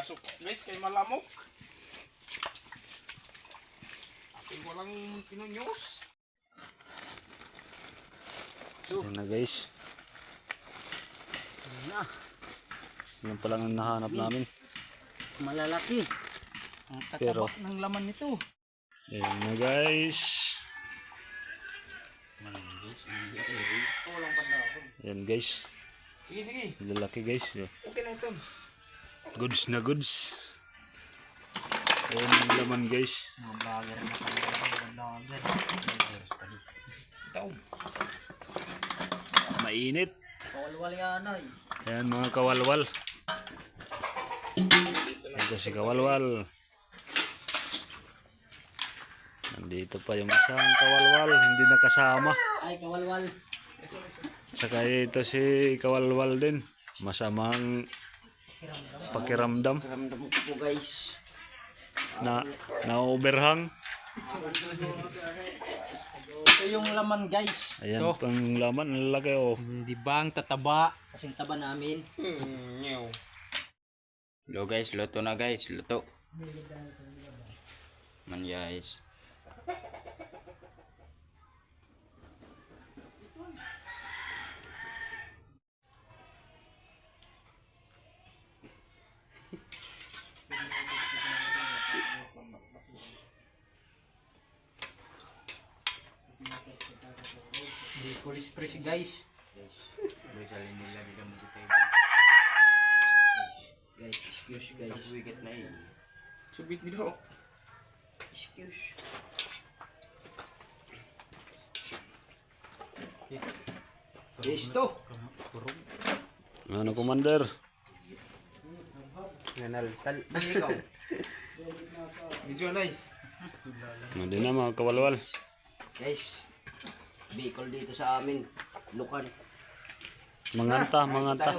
Pasok guys kay malamok. Ating walang pinunyos. Yan na guys. Na, Yan pa lang ang nahanap namin. malalaki. Ang tataba Pero- ng laman nito. Yan na guys. Yan guys. Sige sige. Lalaki guys. Okay na ito. Goods na goods. Yan ang laman guys. Mga vlogger na kami. Mga vlogger. Ito. Mainit. Kawalwal yan ay. Yan mga kawalwal. Ito si kawalwal. Nandito pa yung isang kawalwal. Hindi nakasama. Ay, kawalwal. Saka ito si kawalwal din. Masamang pakiramdam Ramdam ko po guys. na na-overhang. Ito yung laman guys. Ayan pang laman. Ang laki oh. Di ba ang tataba? Kasing taba namin. Hmm, nyaw. Lo guys, luto na guys, luto. Man guys. Di police press guys. Bisalin nila di mo table. Guys, excuse guys. Sa wicket na eh. Subit nito. Excuse. Guys to. Ano commander? Nanalsal. Medyo alay. Hindi na mga kawalwal. Guys, Bicol dito sa amin. Lukan. Manganta, manganta.